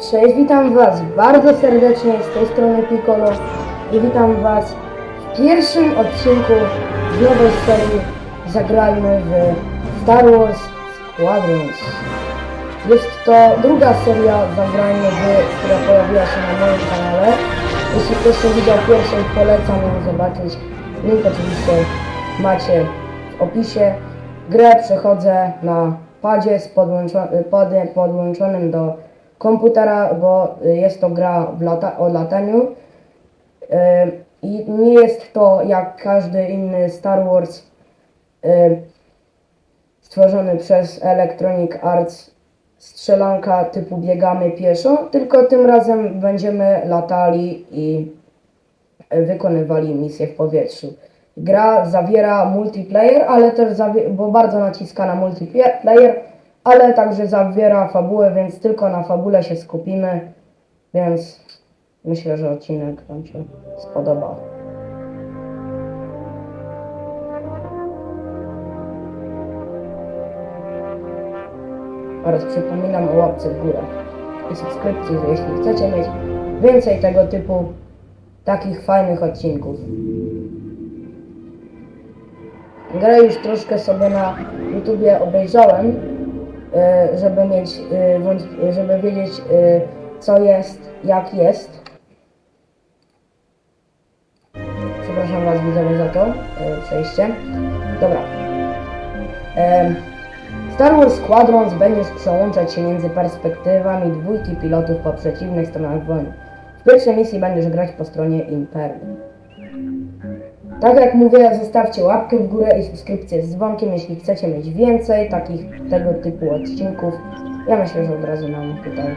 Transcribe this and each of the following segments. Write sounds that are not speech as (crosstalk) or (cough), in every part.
Cześć, witam Was bardzo serdecznie z tej strony Piccolo i witam Was w pierwszym odcinku z nowej serii Zagrajmy w Star Wars Squadrons. Jest to druga seria Zagrajmy w, która pojawiła się na moim kanale. Jeśli ktoś nie widział pierwszej, polecam ją zobaczyć. Link oczywiście macie w opisie. Grę przechodzę na padzie z podłączo- padem podłączonym do komputera, bo y, jest to gra lata- o lataniu. Y, I nie jest to jak każdy inny Star Wars y, stworzony przez Electronic Arts strzelanka typu biegamy pieszo, tylko tym razem będziemy latali i wykonywali misje w powietrzu. Gra zawiera multiplayer, ale też bo bardzo naciska na multiplayer, ale także zawiera fabułę, więc tylko na fabule się skupimy, więc myślę, że odcinek Wam się spodoba. Oraz przypominam o łapce w górę i subskrypcji, jeśli chcecie mieć więcej tego typu takich fajnych odcinków. Grę już troszkę sobie na YouTubie obejrzałem, żeby mieć, wątp- żeby wiedzieć e, co jest, jak jest. Przepraszam Was widzowie za to przejście. Dobra. Star Wars Squadrons będziesz przełączać się między perspektywami dwójki pilotów po przeciwnych stronach wojny. W pierwszej misji będziesz grać po stronie Imperium. Tak jak mówię, zostawcie łapkę w górę i subskrypcję z dzwonkiem, jeśli chcecie mieć więcej takich tego typu odcinków. Ja myślę, że od razu nam tutaj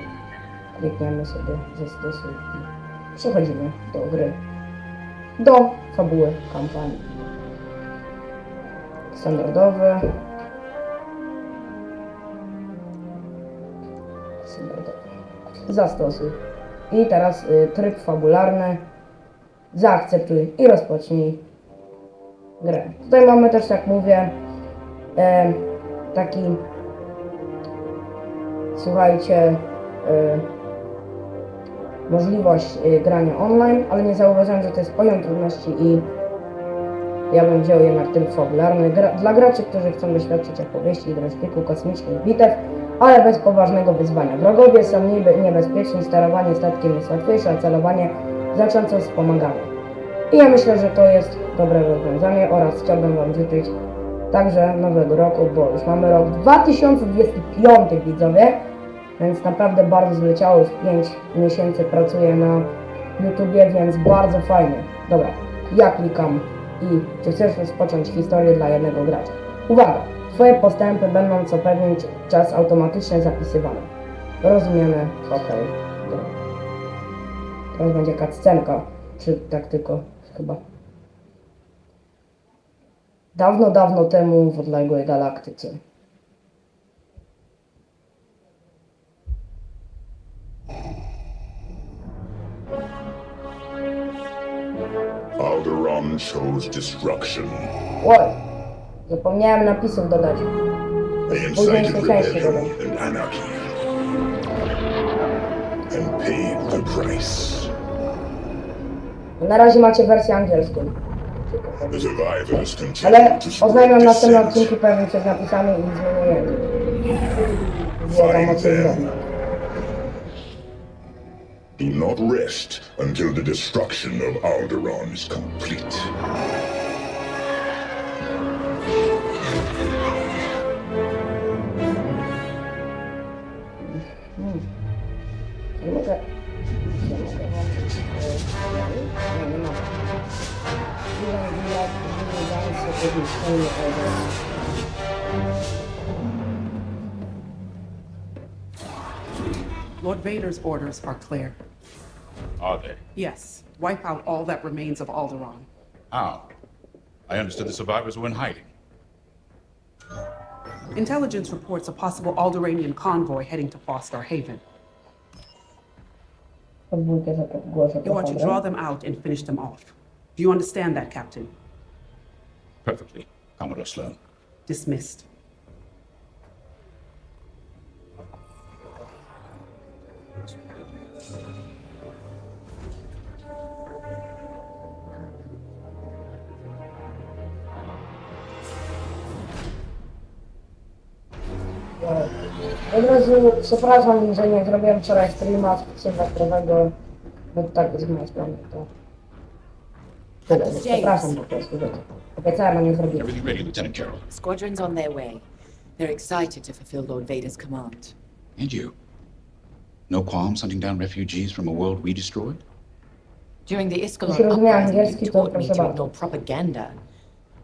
klikniemy sobie ze stosu i przechodzimy do gry. Do fabuły kampanii. Standardowy. Standardowy. Zastosuj. I teraz y, tryb fabularny zaakceptuj i rozpocznij grę. Tutaj mamy też, jak mówię, e, taki, słuchajcie, e, możliwość e, grania online, ale nie zauważyłem, że to jest poziom trudności i ja bym wziął jednak tryb fabularny. Gra, dla graczy, którzy chcą doświadczyć opowieści, dreszczyku, kosmicznych bitew, ale bez poważnego wyzwania. Wrogowie są niebe, niebezpieczni, sterowanie statkiem jest łatwiejsze, a celowanie znacząco wspomagane. I ja myślę, że to jest dobre rozwiązanie oraz chciałbym Wam życzyć także nowego roku, bo już mamy rok 2025 widzowie, więc naprawdę bardzo zleciało, już 5 miesięcy pracuję na YouTubie, więc bardzo fajnie. Dobra, ja klikam i czy chcesz rozpocząć historię dla jednego gracza? Uwaga! Twoje postępy będą co pewien czas automatycznie zapisywane. Rozumiemy? Okej. Dobra. Teraz będzie cutscenka, czy tak tylko chyba. Dawno, dawno temu w odległej galaktyce. Alderaan chose destruction. Oj! Zapomniałem napisów dodać. Później się częściej dodam. And paid the price. Na razie macie wersję angielską. Ale oznajmiam dissent. odcinki pojawią się z napisami i zmienię. Wiadomo co them. zrobić. Do not rest until the destruction of Alderaan is complete. Vader's orders are clear. Are they? Yes, wipe out all that remains of Alderaan. How? I understood the survivors were in hiding. Intelligence reports a possible Alderanian convoy heading to Foster Haven. You are to draw them out and finish them off. Do you understand that, Captain? Perfectly, Commodore Sloan. Dismissed. Od razu przepraszam, że nie zrobiłem wczoraj streama sylwestrowego, bo tak z mojej strony to... Tyle, no, przepraszam po prostu, że obiecałem, a nie zrobiłem. Everything ready, Lieutenant Carroll. Squadron's on their way. They're excited to fulfill Lord Vader's command. And you? No qualms hunting down refugees from a world we destroyed? During the Iskalon Jeśli rozumie uprising, you taught me to ignore propaganda.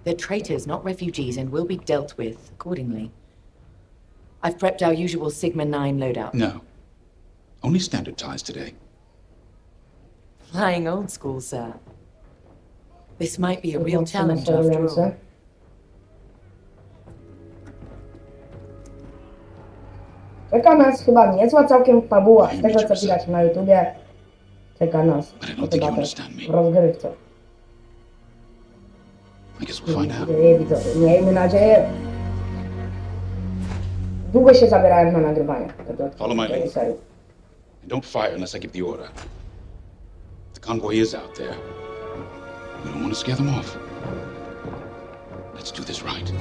They're traitors, not refugees, and will be dealt with accordingly. I've prepped our usual Sigma 9 loadout. No. Only standard ties today. Flying old school, sir. This might be a real Mówiąc challenge after all. Czeka nas chyba niezła całkiem fabuła, z tego co widać na YouTubie. Czeka nas chyba też w rozgrywce. I guess we'll find out. Nie miejmy nadzieję. Długo się zabierałem na nagrywanie tego Follow my tej lead. serii. And don't fire unless I give the order. The convoy is out there. We don't want to scare them off. Let's do this right.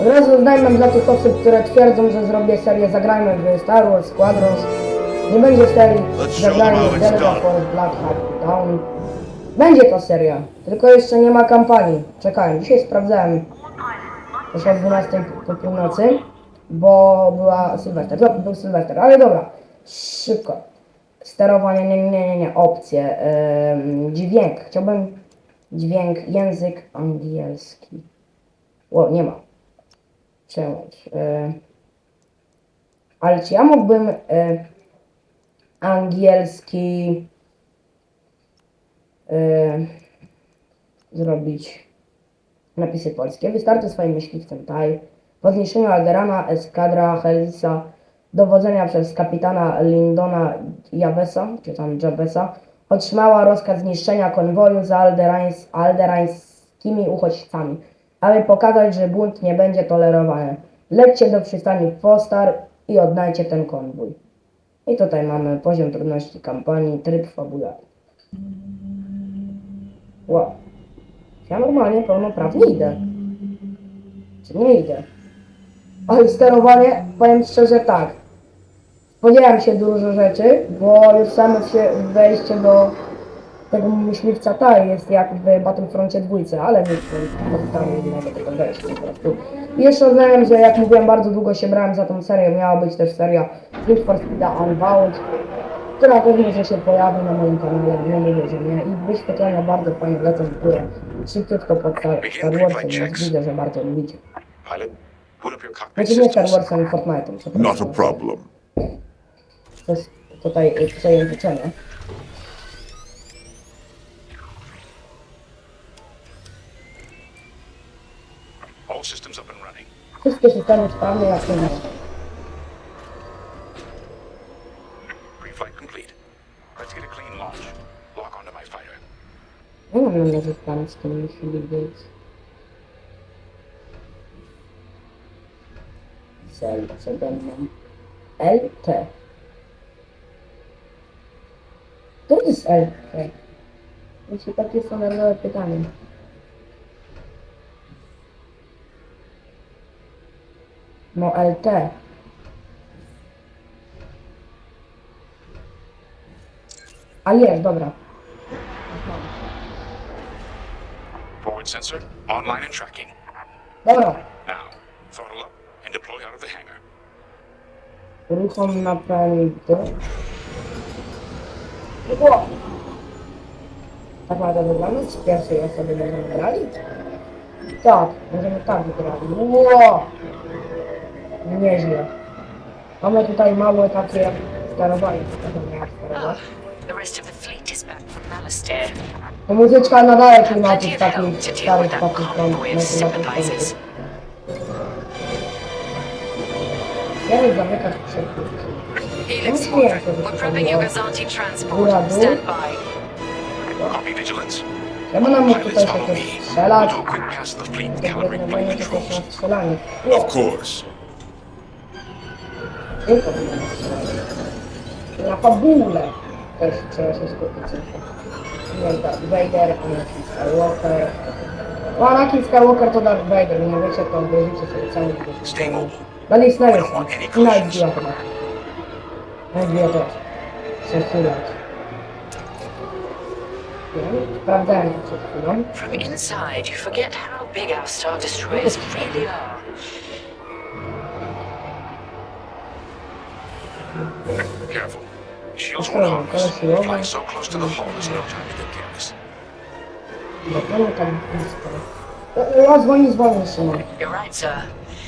Od razu oznajmiam dla tych osób, które twierdzą, że zrobię serię Zagrajmy w Star Wars Squadrons. Nie będzie serii Let's show Zagrajmy them w how it's Delta done. Force Black Hawk Down. Będzie to seria, tylko jeszcze nie ma kampanii. Czekałem, dzisiaj sprawdzałem już o 12 po północy, bo była Sylwester, no, był Sylwester, ale dobra, szybko. Sterowanie, nie, nie, nie, nie, opcje, dźwięk, chciałbym dźwięk, język angielski. O, nie ma. Przełącz. Y, ale czy ja mógłbym y, angielski y, zrobić napisy polskie? Wystarczy swoim myśliwcem Taj. Po zniszczeniu Alderana eskadra Helisa dowodzenia przez kapitana Lindona Javesa, czy tam Javesa, otrzymała rozkaz zniszczenia konwoju z alderańs, alderańskimi uchodźcami, aby pokazać, że bunt nie będzie tolerowany. Lećcie do przystani Fostar i odnajcie ten konwój. I tutaj mamy poziom trudności kampanii, tryb fabularny. Wow. Ja normalnie pełnoprawnie idę. Czy nie idę? Ale sterowanie, powiem szczerze tak. Spodziewałem się dużo rzeczy, bo już samo się wejście do tego myśliwca taj jest jak w Battlefroncie dwójce, ale nie pozostało innego tego wejścia po prostu. I jeszcze oznajmiam, że jak mówiłem, bardzo długo się brałem za tą serię. Miała być też seria Need for Speed Unbound, która też może się pojawi na moim kanale, nie mówię, że nie. I wyświetlenia bardzo fajnie lecą w górę. Szybciutko pod Star Warsem, więc widzę, że bardzo lubicie. Put up your cockpit systems. Warsem i Fortnite'em, Not a problem. To jest tutaj y, przejęzyczenie. All systems up and running. Wszystkie systemy sprawne jak nie Pre-flight complete. Let's get a clean launch. Lock onto my fighter. Ja mam nadzieję, że plan z tym musi być. Cel przede mną. LT. To jest LT. Jeśli takie standardowe pytanie. No LT. A jest, dobra. Forward sensor, online and tracking. Dobra. Now, throttle up and deploy out of the hangar. Uruchom napędy. Ło! Tak ma to wyglądać? Z pierwszej osoby będziemy grali? Tak, będziemy tak grali. Ło! Nieźle. Mamy tutaj małe takie sterowanie. The rest of the fleet is back from Malastare. To muzyczka nadaje help takich to starych with Ja nie zamykać przed Helix Squadron, we're prepping your Gazanti transport. Stand by. Copy vigilance. Ja mam nam Pilots tutaj follow takie me. strzelać. We'll do a quick pass of the fleet and Tak calibrate jakby flight będzie też na controls. strzelanie. Of course. Tylko na fabule też trzeba się skupić. Nie wiem, Darth Vader, Anakin Skywalker. No Anakin Skywalker to Darth Vader, nie wiecie, to obejrzycie sobie cały Stay mobile. Dalej Snailsa. I Nightbia chyba. Nightbia też. Chcę chwilać. Sprawdzałem to przed chwilą. From inside, you forget how big our Star Destroyers really are. Careful. Shields Okay, won't harm us. gotta see over. Flying so close to the hull, there's no time to get careless. Dlaczego tak blisko? No, no dzwoni, dzwoni, Szymon. You're right, sir.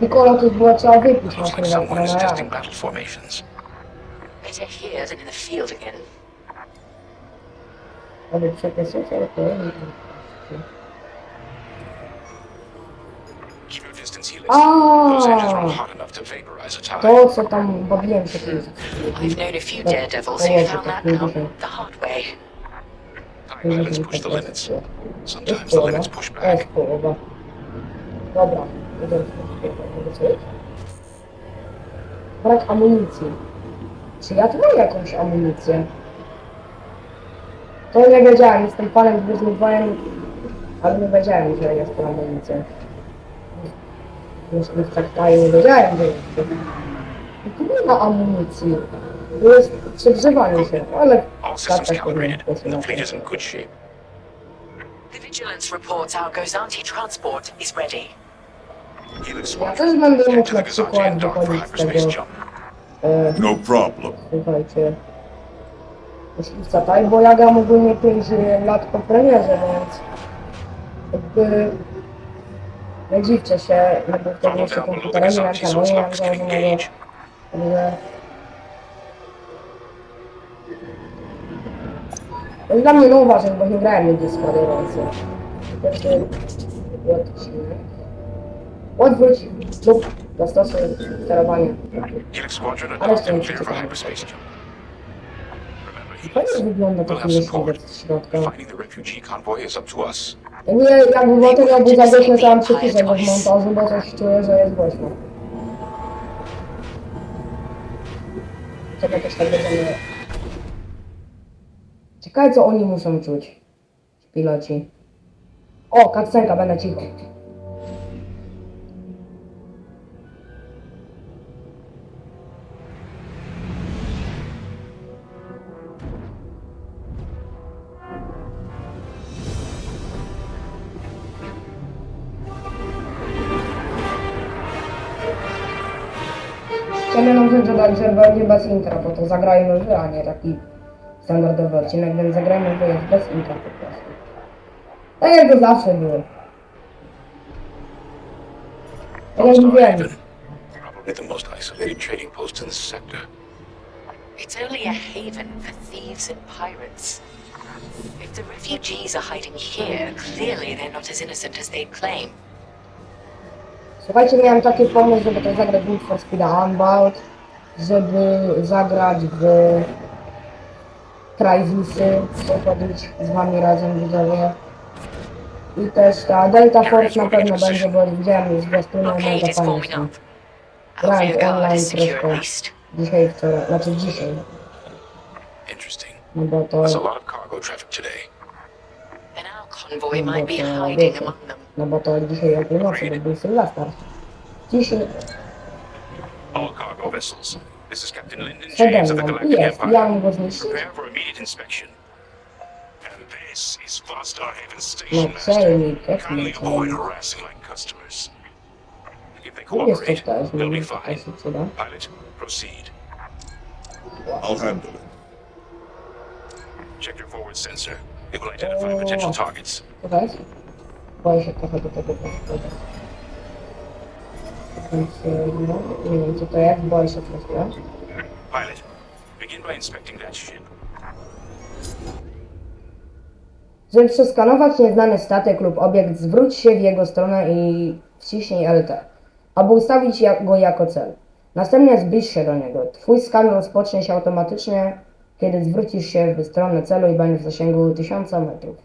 Nikola to było trzeba wypić na Looks like someone is testing battle formations. Better here than in the field again. Ale przepisy, co to jest? Keep your distance, Helix. Those engines run hot enough to vaporize a TIE. To, co tam bawiłem się tym. I've known a few daredevils who found that out the hard way. TIE pilots push the limits. Jest Sometimes the połowa. limits push Jest back. połowa. Dobra. Brak amunicji. Czy ja tu mam jakąś amunicję? To nie wiedziałem, jestem panem Wojen, ale nie wiedziałem, że jest to amunicja. Już w traktacie nie wiedziałem, że jest to. Tu nie ma amunicji. Tu jest przegrzewanie się, ale tak. The in good shape. The Vigilance reports our Gozanti transport is ready. Ja też będę mógł na przykład for wychodzić z tego, jump. e, No problem. słuchajcie, myśliwca, tak? Bo ja gram ogólnie 5 lat po premierze, więc jakby nie dziwcie się, no bo wtedy jeszcze komputera nie miałem kanalu, nie miałem założonego, także... To jest dla mnie nowa rzecz, bo nie grałem nigdy z Spider-Mansy. Pierwszy. Odwróć lub zastosuj sterowanie. Ale jump. Remember, Fajnie wygląda we'll taki have support. myśliwiec z środka. Finding the refugee convoy is up to us. Nie, jakby było to miałby za głośno, to mam przyciszę go w montażu, bo coś czuję, że jest głośno. Czekaj, też tak będziemy... Ciekawe, co oni muszą czuć. Piloci. O, kaccenka, będę cicho. Będzie bez intra, bo to zagrajmy wy, a nie taki standardowy odcinek, więc zagrajmy wy jest bez intra po prostu. Tak jak to zawsze było. Tak jak mówiłem, probably the most isolated trading post in this sector. It's only a haven for thieves and pirates. If the refugees are hiding here, clearly they're not as innocent as they claim. słuchajcie, miałem taki pomysł, żeby to zagrać w Need for Speed Unbound, żeby zagrać w Crysisy, przechodzić z wami razem widzowie. I też ta Delta Force na pewno będzie, bo widziałem już zwiastuny Blockade mega fajnie forming up. Right, guard online secure troszkę. at least. Dzisiaj, wczoraj, znaczy dzisiaj, Interesting. no bo to, There's a lot of cargo traffic today. Then our convoy might be Okay, hiding okay. among them. no bo to dzisiaj o północy, bo był Sylwester. Dzisiaj vessels. This is Captain Lyndon przede James of the mną Galactic jest, Empire. ja mam go? Prepare for immediate inspection. And this is Far Starhaven No Station Master. celnik, Kindly avoid harassing like customers. If they Tu jest coś cooperate, też, they'll be fine. Pilot, proceed. I'll handle it. Check your forward sensor. It will identify potential targets. Co to jest? Boję Więc, no, nie wiem co to jest, boję się trochę. Pilot, begin by inspecting that ship. Żeby przeskanować nieznany statek lub obiekt, zwróć się w jego stronę i wciśnij LT, aby ustawić go jako cel. Następnie zbliż się do niego. Twój skan rozpocznie się automatycznie, kiedy zwrócisz się w stronę celu i będziesz w zasięgu 1000 metrów.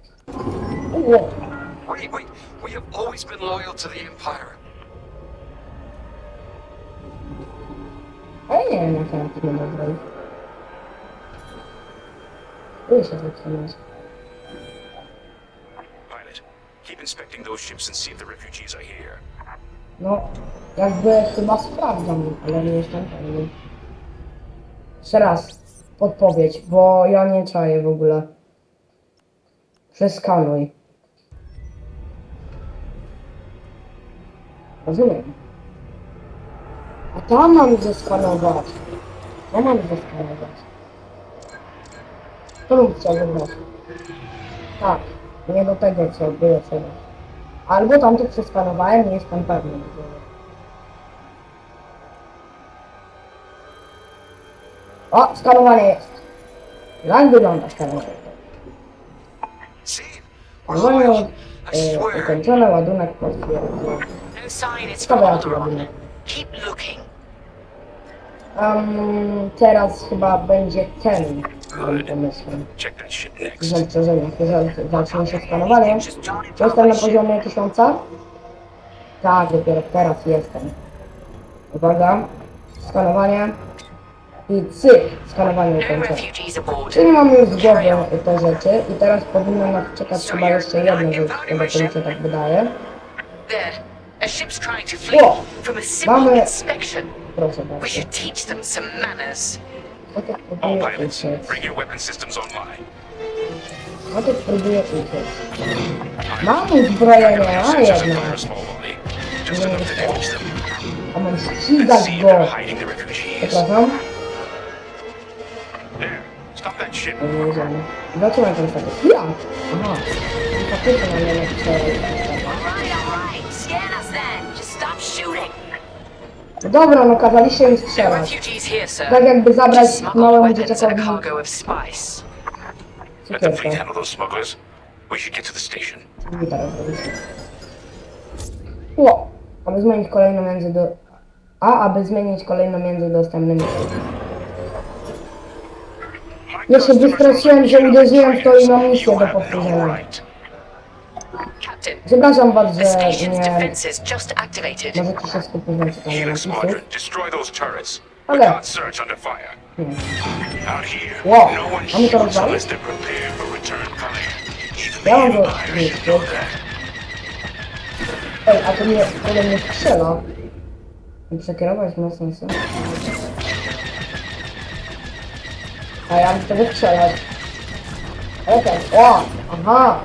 Wait, wait. We have always been loyal to the Empire. A ja nie wiem, jak ja będę zrobić. Boję się zatrzymać. Pilot, keep inspecting those ships and see if the refugees are here. No, jakby chyba sprawdzam, ale nie jestem pewny. Jeszcze raz, podpowiedź, bo ja nie czaję w ogóle. Przeskanuj. Rozumiem. Tam mam zeskanować. To mam zeskanować. To chciał wybrać. Tak, nie do tego, co było sobie. Albo tam to przeskanowałem, nie jestem pewny. O, skanowanie jest. Jak wygląda skanowanie? I e, ukończone, ładunek potwierdzony. Jaki Alderaan. ładunek. Keep looking. Um, teraz chyba będzie ten moim pomysłem. Zacznie się skanowanie. Jestem na poziomie 1000? Tak, dopiero teraz jestem. Uwaga, skanowanie. I cyk, skanowanie No aboard. Czyli mam już z głowy te rzeczy i teraz powinno nas czekać chyba jeszcze jedna rzecz, tego co mi się tak wydaje. To O! Mamy-. Proszę We bardzo. should teach them some manners. No to All próbuję pilots, uciec. bring your weapon systems online. No to próbuję uciec. Mam uzbrojenie, a Sensors and jednak. fire a small volley. Just enough to damage them. A mam Let's ścigać see if go. they're hiding the refugees. Przepraszam. There, stop that ship. Nie wiedziałem. Zaczynam ten status. Ja! Aha. I faktycznie mam jednak cztery. Dobra, no kazaliście mi No strzelać. Tak jakby zabrać małemu dzieciakowi. Let the fleet handle those smugglers. We should get to the station. Ło! Aby zmienić kolejną między do... A, aby zmienić kolejną między dostępnymi. Ja się wystraszyłem, że uderzyłem w to i mam misję do powtórzenia. Captain, Przepraszam was, the że station's nie... defenses just activated. Możecie się skupić na czytaniu Helix napisów. Squadron, destroy those turrets. We Okay. can't search under fire. Out here, Wow, no one mamy to shoots rozwalić? unless they're prepared for return fire. Even Ja mam the go Empire should that. Ej, a to mnie, to do mnie strzela. Przekierować mocno sens. A ja bym to wystrzelać. Okej, o! Aha!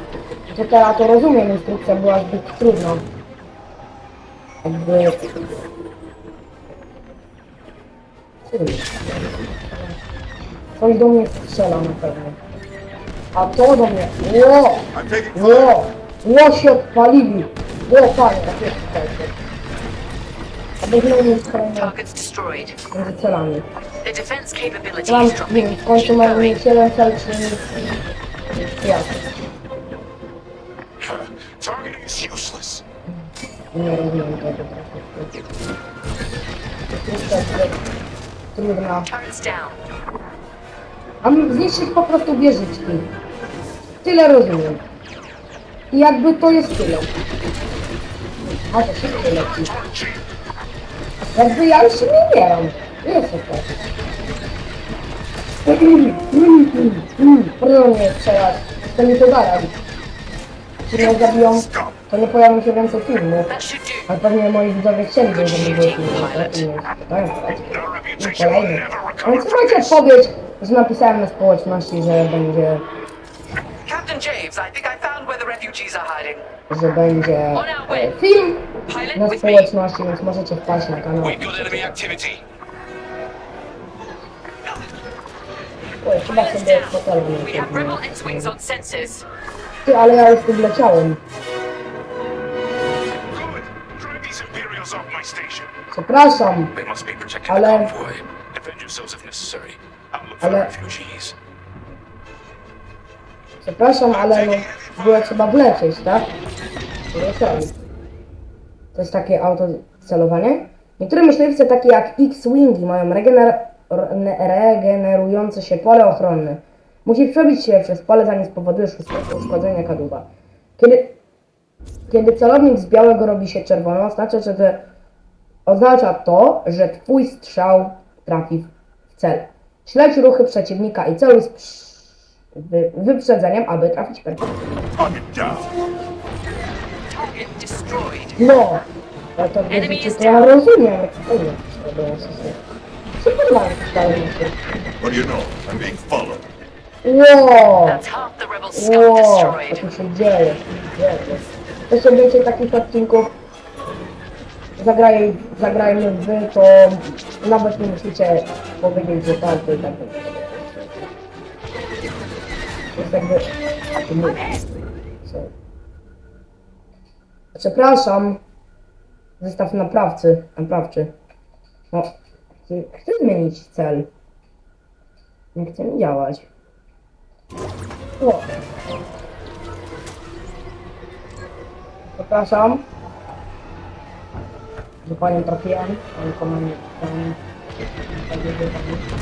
To teraz to rozumiem, instrukcja była zbyt trudna. Jakby... Coś do mnie strzela na pewno. A to do mnie... Ło! Ło! Ło się odpalili! Ło, panie, tak jest tutaj. A bez mnie jest destroyed. między celami. Mam, w końcu mam jeden cel, czyli... Ja. Targeting is useless. Trudna. Turrets down. Mam zniszczyć po prostu wieżyczki. Tyle rozumiem. I jakby to jest tyle. A to szybko leci. Jakby ja już nie wiem. Jest (clears throat) to. Proszę strzelać. To pogadam. Jeśli mnie zabiją, to nie pojawią się więcej filmów. Ale pewnie moi widzowie chcieliby, żeby były filmy. tak? I reputation will kolejny. Ale recover słuchajcie odpowiedź, że napisałem na społeczności, że będzie, Captain James, I think I found where the refugees are hiding. że będzie e, film na społeczności, więc możecie wpaść na kanał. We've got enemy activity. Oj, chyba sobie down. fotelu nie Ty, ale ja już tu wleciałem. Przepraszam, Ale- Ale- przepraszam, ale no, było trzeba wlecieć, tak? Wleciałem. To jest takie auto celowanie? Niektóre myśliwce, takie jak X-Wingi, mają regener- re- regenerujące się pole ochronne. Musisz przebić się przez pole, zanim spowodujesz usz- uszkodzenie kadłuba. Kiedy, kiedy celownik z białego robi się czerwono, oznacza, że to, oznacza to, że twój strzał trafi w cel. Śledź ruchy przeciwnika i celuj z wy- wyprzedzeniem, aby trafić perfekcyjnie. No! Ale to wiecie, to ja rozumiem, jak to dalej myślę? What do you know? I'm being followed. Wow! That's half the rebel scum Wow! Co destroyed. tu się dzieje? dzieje. Jeszcze więcej takich odcinków zagraj, zagrajmy wy, to nawet nie musicie powiedzieć, że tak, to i tak. To jest jakby... taki mój. Co? Przepraszam. Zestaw naprawcy, naprawczy. No, chcę- chcę zmienić cel. Nie chce mi działać. O. Przepraszam. Że panią trafiłem. Pani komendzie. Pani...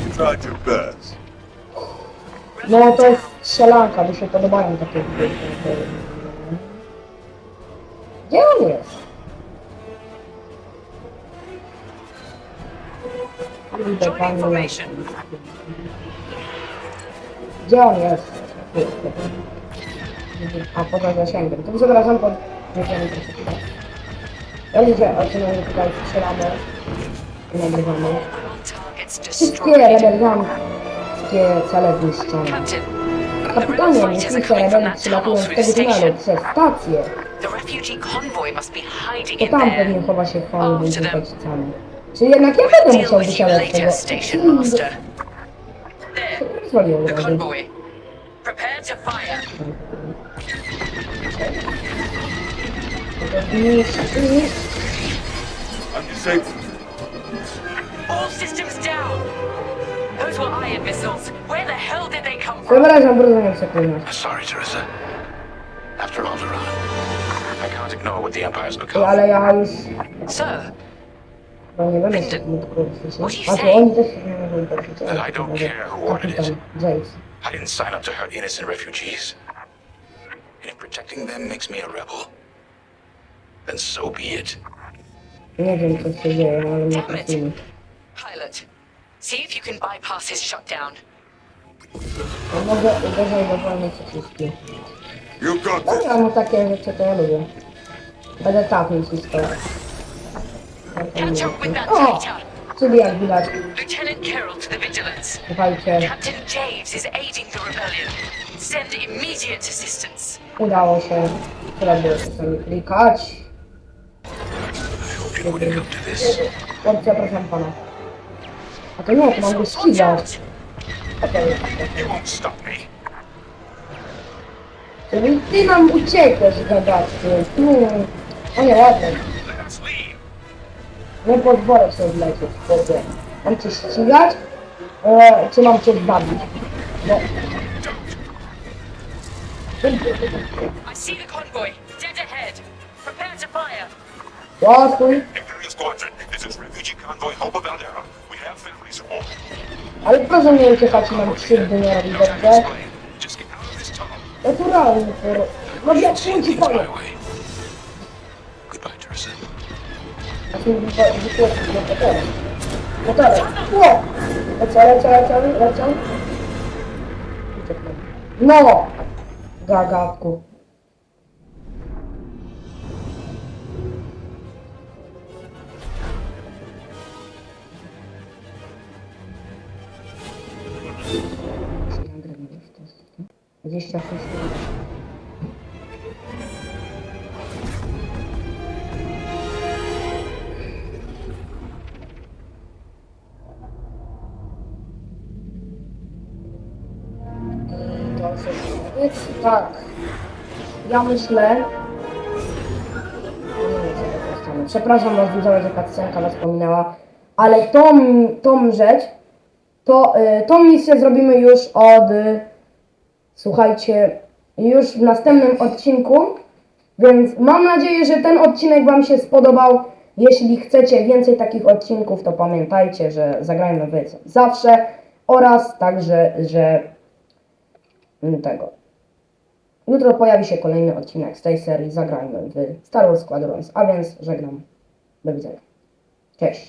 You tried your best. No to jest strzelanka, mi się podobają takie gry. Gdzie on jest? Widzę Join pani. information. Gdzie on jest? A poza zasięgiem. To przepraszam, pod... Nie wiem, co się tutaj. Ja widzę, o czym oni tutaj strzelamy. Nagrywamy. Wszystkie rebelianckie cele zniszczone. Kapitanie, myślicie rebeli przylatują z station. przez stację. To tam pewnie chowa się między them. uchodźcami. Czyli jednak ja będę musiał wysiadać z tego... the convoy. Prepare to fire. I'm disabled. All systems down. Those were iron missiles. Where the hell did they come from? Przepraszam bardzo za przeklinać. Sorry, Teresa. After Alderaan, I can't ignore what the Empire's Ej, become. Ale ja już... Sir, Bo nie będę się tym What do you say? oni też nie mogą powiedzieć. That I don't care who ordered it. I didn't sign up to hurt innocent refugees. And if protecting them makes me a rebel, then so be it. Nie wiem co się dzieje, ale mnie Damn it. pilot, see if you can bypass his shutdown. Ja mogę uderzać dowolnie co wszystkie. You got this. Dobra, no takie rzeczy to ja lubię. Będę tak naciskał. Catch up with that O! traitor. Czyli jak widać, Lieutenant Carroll to the Vigilance. słuchajcie, Captain James is aiding the rebellion. Send immediate assistance. udało się. Trzeba było czasami klikać. I hope you wouldn't come this. O, przepraszam pana. A to nie, to mam go Watch ścigać. out. Okej. You won't stop me. Czyli ty nam uciekłeś, gadaczku. Hmm. O nie, ładnie. Nie pozwolę się odlecieć, chłopie. Mam cię ścigać? E, czy mam cię zabić? No. I see the convoy. Dead ahead. Prepare to fire. Łasuj. Imperial Squadron, this is refugee convoy Hope of Aldera. We have families all. Ale proszę nie uciekać i nam krzywdy nie robić, dobrze? explain. Just get out of this tunnel. Naturalnie, poro. No jak się ci A ty mi wytłumaczysz na Tak. Ja myślę. Nie. Przepraszam was widzowie, że cutscenka was pominęła. Ale tą, tą rzecz, to, y, tą misję zrobimy już od, y, słuchajcie, już w następnym odcinku. Więc mam nadzieję, że ten odcinek wam się spodobał. Jeśli chcecie więcej takich odcinków, to pamiętajcie, że zagrajmy w zawsze oraz także, że tego. Jutro pojawi się kolejny odcinek z tej serii Zagrajmy w Star Wars Squadrons, a więc żegnam. Do widzenia. Cześć.